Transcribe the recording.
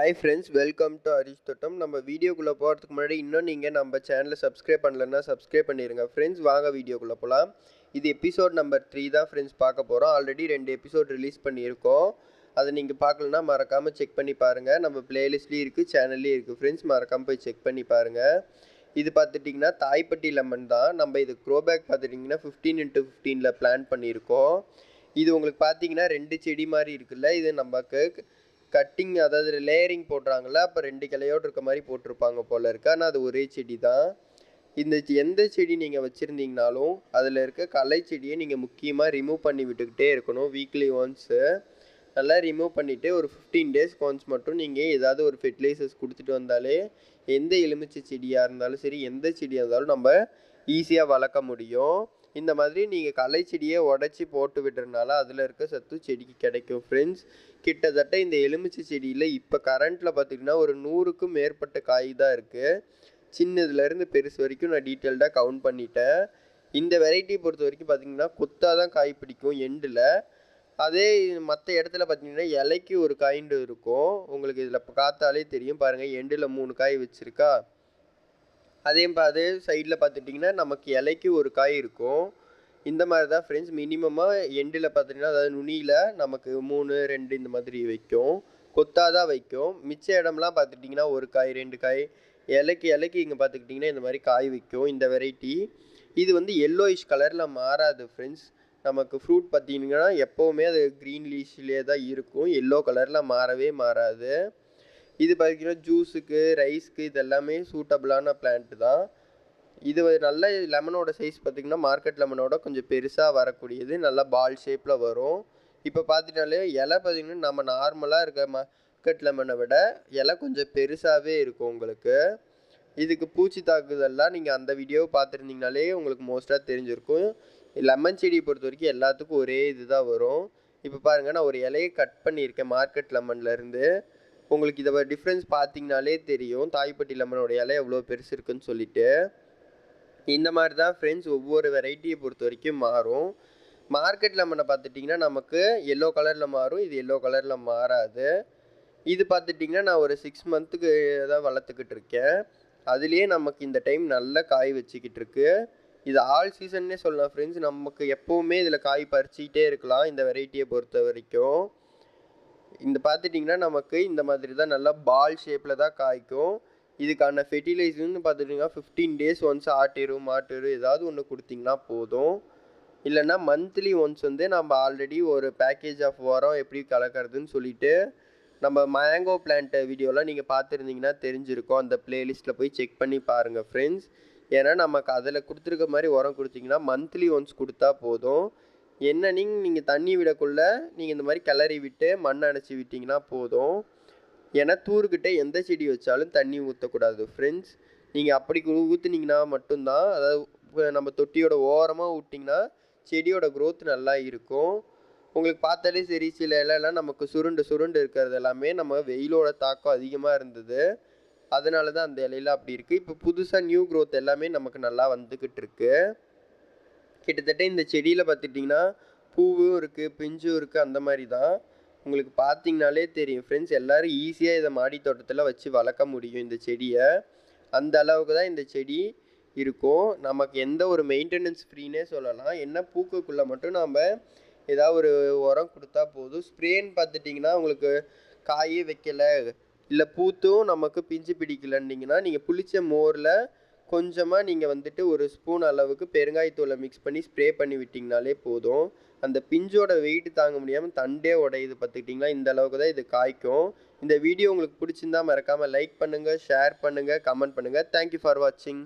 Hi friends welcome to Harish Thottam நம்ம வீடியோக்குள்ளே போகிறதுக்கு முன்னாடி இன்னும் நீங்கள் நம்ம சேனலை சப்ஸ்கிரைப் பண்ணலன்னா சப்ஸ்கிரைப் பண்ணிடுங்க ஃப்ரெண்ட்ஸ் வாங்க வீடியோக்குள்ளே போகலாம் இது எபிசோட் நம்பர் த்ரீ தான் ஃப்ரெண்ட்ஸ் பார்க்க போகிறோம் ஆல்ரெடி ரெண்டு எபிசோட் ரிலீஸ் பண்ணியிருக்கோம். அதை நீங்கள் பார்க்கலன்னா மறக்காமல் செக் பண்ணி பாருங்கள் நம்ம பிளேலிஸ்ட்லேயும் இருக்குது சேனல்லையும் இருக்குது ஃப்ரெண்ட்ஸ் மறக்காமல் போய் செக் பண்ணி பாருங்கள் இது பார்த்துட்டிங்கன்னா தாய்ப்பட்டி லெமன் தான். நம்ம இது க்ரோபேக் பார்த்துட்டிங்கன்னா ஃபிஃப்டீன் இன்ட்டு ஃபிஃப்டீனில் பிளான் பண்ணியிருக்கோம். இது உங்களுக்கு பார்த்தீங்கன்னா ரெண்டு செடி மாதிரி இருக்குல்ல இது நமக்கு கட்டிங் அதாவது லேயரிங் போடுறாங்கள அப்போ ரெண்டு கிளையோடு இருக்க மாதிரி போட்டிருப்பாங்க போல் இருக்கு. ஆனால் அது ஒரே செடி தான். இந்த செ- எந்த செடி நீங்கள் வச்சுருந்தீங்கனாலும் அதில் இருக்க களை செடியை நீங்கள் முக்கியமாக ரிமூவ் பண்ணி விட்டுக்கிட்டே இருக்கணும். வீக்லி ஒன்ஸு நல்லா ரிமூவ் பண்ணிவிட்டு ஒரு ஃபிஃப்டீன் டேஸ்க்கு ஒன்ஸ் மட்டும் நீங்கள் ஏதாவது ஒரு ஃபெர்டிலைசர்ஸ் கொடுத்துட்டு வந்தாலே எந்த எலுமிச்சை செடியாக இருந்தாலும் சரி எந்த செடியாக இருந்தாலும் நம்ம ஈஸியாக வளர்க்க முடியும். இந்த மாதிரி நீங்கள் களை செடியை உடச்சி போட்டு விடுறதுனால அதில் இருக்க சத்து செடிக்கு கிடைக்கும். ஃப்ரெண்ட்ஸ் கிட்டத்தட்ட இந்த எலுமிச்சை செடியில் இப்போ கரண்ட்டில் பார்த்திங்கன்னா ஒரு நூறுக்கும் மேற்பட்ட காய் தான் இருக்குது சின்னதுலேருந்து பெருசு வரைக்கும் நான் டீட்டெயில்டாக கவுண்ட் பண்ணிட்டேன். இந்த வெரைட்டியை பொறுத்த வரைக்கும் பார்த்திங்கன்னா கொத்தாக தான் காய் பிடிக்கும் எண்டில் அதே மற்ற இடத்துல பார்த்தீங்கன்னா இலைக்கு ஒரு காய்ண்டு இருக்கும். உங்களுக்கு இதில் பார்த்தாலே தெரியும். பாருங்கள் எண்டில் மூணு காய் வச்சுருக்கா? அதே அதே சைடில் பார்த்துட்டிங்கன்னா நமக்கு இலைக்கு ஒரு காய் இருக்கும். இந்த மாதிரி தான் ஃப்ரெண்ட்ஸ் மினிமமாக எண்டில் பார்த்துட்டிங்கன்னா அதாவது நுனியில் நமக்கு மூணு ரெண்டு இந்த மாதிரி வைக்கும். கொத்தாக தான் வைக்கும். மிச்ச இடம்லாம் பார்த்துட்டிங்கன்னா ஒரு காய் ரெண்டு காய். இலைக்கு இலைக்கு இங்கே பார்த்துக்கிட்டிங்கன்னா இந்த மாதிரி காய் வைக்கும். இந்த வெரைட்டி இது வந்து எல்லோயிஷ் கலரில் மாறாது ஃப்ரெண்ட்ஸ் நமக்கு ஃப்ரூட் பார்த்தீங்கன்னா எப்போவுமே அது க்ரீன் லீஷ்லேயே தான் இருக்கும். எல்லோ கலரில் மாறவே மாறாது. இது பார்த்தீங்கன்னா ஜூஸுக்கு ரைஸ்க்கு இது எல்லாமே சூட்டபிளான பிளான்ட் தான். இது நல்ல லெமனோட சைஸ் பார்த்திங்கன்னா மார்க்கெட் லெமனோட கொஞ்சம் பெருசாக வரக்கூடியது. நல்லா பால் ஷேப்பில் வரும். இப்போ பார்த்துட்டாலே இலை பார்த்திங்கன்னா நம்ம நார்மலாக இருக்க மார்க்கெட் லெமனை விட இலை கொஞ்சம் பெருசாகவே இருக்கும் உங்களுக்கு. இதுக்கு பூச்சி தாக்குதல்லாம் நீங்கள் அந்த வீடியோவை பார்த்துருந்தீங்கனாலே உங்களுக்கு மோஸ்ட்டாக தெரிஞ்சிருக்கும். லெமன் செடியை பொறுத்த வரைக்கும் எல்லாத்துக்கும் ஒரே இதுதான் வரும். இப்போ பாருங்கள் நான் ஒரு இலையை கட் பண்ணியிருக்கேன் மார்க்கெட் லெமன்லேருந்து உங்களுக்கு இதை டிஃப்ரென்ஸ் பார்த்தீங்கனாலே தெரியும். தாய்ப்பட்டி லெமனோட இலை எவ்வளோ பெருசு இருக்குன்னு சொல்லிட்டு. இந்த மாதிரி தான் ஃப்ரெண்ட்ஸ் ஒவ்வொரு வெரைட்டியை பொறுத்த வரைக்கும் மாறும். மார்க்கெட் லெமனை பார்த்துட்டிங்கன்னா நமக்கு எல்லோ கலரில் மாறும். இது எல்லோ கலரில் மாறாது. இது பார்த்துட்டிங்கன்னா நான் ஒரு சிக்ஸ் மந்த்துக்கு தான் வளர்த்துக்கிட்டு இருக்கேன். அதுலேயே நமக்கு இந்த டைம் நல்ல காய் வச்சுக்கிட்டு இருக்கு. இது ஆல் சீசன்னே சொல்லலாம் ஃப்ரெண்ட்ஸ் நமக்கு எப்போவுமே இதில் காய் பறிச்சிக்கிட்டே இருக்கலாம். இந்த வெரைட்டியை பொறுத்த வரைக்கும். இந்த பார்த்துட்டிங்கன்னா நமக்கு இந்த மாதிரி தான் நல்லா பால் ஷேப்பில் தான் காய்க்கும். இதுக்கான ஃபெர்டிலைசர்னு பார்த்துட்டிங்கன்னா ஃபிஃப்டீன் டேஸ் ஒன்ஸ் ஆட்டெரு மாட்டெரு ஏதாவது ஒன்று கொடுத்தீங்கன்னா போதும். இல்லைன்னா மந்த்லி ஒன்ஸ் வந்து நம்ம ஆல்ரெடி ஒரு பேக்கேஜ் ஆஃப் உரம் எப்படி கலக்கிறதுன்னு சொல்லிட்டு நம்ம மேங்கோ பிளான்ட் வீடியோலாம் நீங்கள் பார்த்துருந்தீங்கன்னா தெரிஞ்சிருக்கும். அந்த பிளேலிஸ்ட்டில் போய் செக் பண்ணி பாருங்கள் ஃப்ரெண்ட்ஸ் ஏன்னா நமக்கு அதில் கொடுத்துருக்க மாதிரி உரம் கொடுத்தீங்கன்னா மந்த்லி ஒன்ஸ் கொடுத்தா போதும். என்ன நீங்கள் நீங்கள் தண்ணி விடக்குள்ள நீங்கள் இந்த மாதிரி கிளறி விட்டு மண் அணைச்சி விட்டிங்கன்னா போதும். ஏன்னா தூர்கிட்ட எந்த செடி வச்சாலும் தண்ணி ஊற்றக்கூடாது ஃப்ரெண்ட்ஸ் நீங்கள் அப்படி ஊற்றுனீங்கன்னா மட்டும்தான் அதாவது நம்ம தொட்டியோட ஓரமாக விட்டிங்கன்னா செடியோட க்ரோத் நல்லா இருக்கும். உங்களுக்கு பார்த்தாலே சரி சில இலையெல்லாம் நமக்கு சுருண்டு சுருண்டு இருக்கிறது எல்லாமே நம்ம வெயிலோட தாக்கம் அதிகமாக இருந்தது. அதனால தான் அந்த இலையில அப்படி இருக்குது இப்போ புதுசாக நியூ க்ரோத் எல்லாமே நமக்கு நல்லா வந்துக்கிட்டு இருக்குது கிட்டத்தட்ட இந்த செடியில் பார்த்துட்டிங்கன்னா பூவும் இருக்குது பிஞ்சும் இருக்குது அந்த மாதிரி தான் உங்களுக்கு பார்த்தீங்கனாலே தெரியும். ஃப்ரெண்ட்ஸ் எல்லோரும் ஈஸியாக இதை மாடி தோட்டத்தில் வச்சு வளர்க்க முடியும் இந்த செடியை. அந்த அளவுக்கு தான் இந்த செடி இருக்கும். நமக்கு எந்த ஒரு மெயின்டெனன்ஸ் ஃப்ரீனே சொல்லலாம். என்ன பூக்குக்குள்ளே மட்டும் நாம் ஏதாவது ஒரு உரம் கொடுத்தா போதும். ஸ்ப்ரேன்னு பார்த்துட்டிங்கன்னா உங்களுக்கு காயே வைக்கலை. இல்லை பூத்தும் நமக்கு பிஞ்சு பிடிக்கலன்னிங்கன்னா நீங்கள் புளிச்ச மோரில் கொஞ்சமாக நீங்கள் வந்துட்டு ஒரு ஸ்பூன் அளவுக்கு பெருங்காயத்தூளை மிக்ஸ் பண்ணி ஸ்ப்ரே பண்ணி விட்டிங்கனாலே போதும். அந்த பிஞ்சோட வெயிட் தாங்க முடியாமல் தண்டே உடையுது பார்த்துக்கிட்டிங்களா? இந்த அளவுக்கு தான் இது காய்க்கும். இந்த வீடியோ உங்களுக்கு பிடிச்சிருந்தா மறக்காமல் லைக் பண்ணுங்கள் ஷேர் பண்ணுங்கள் கமெண்ட் பண்ணுங்கள் தேங்க்யூ ஃபார் வாட்சிங்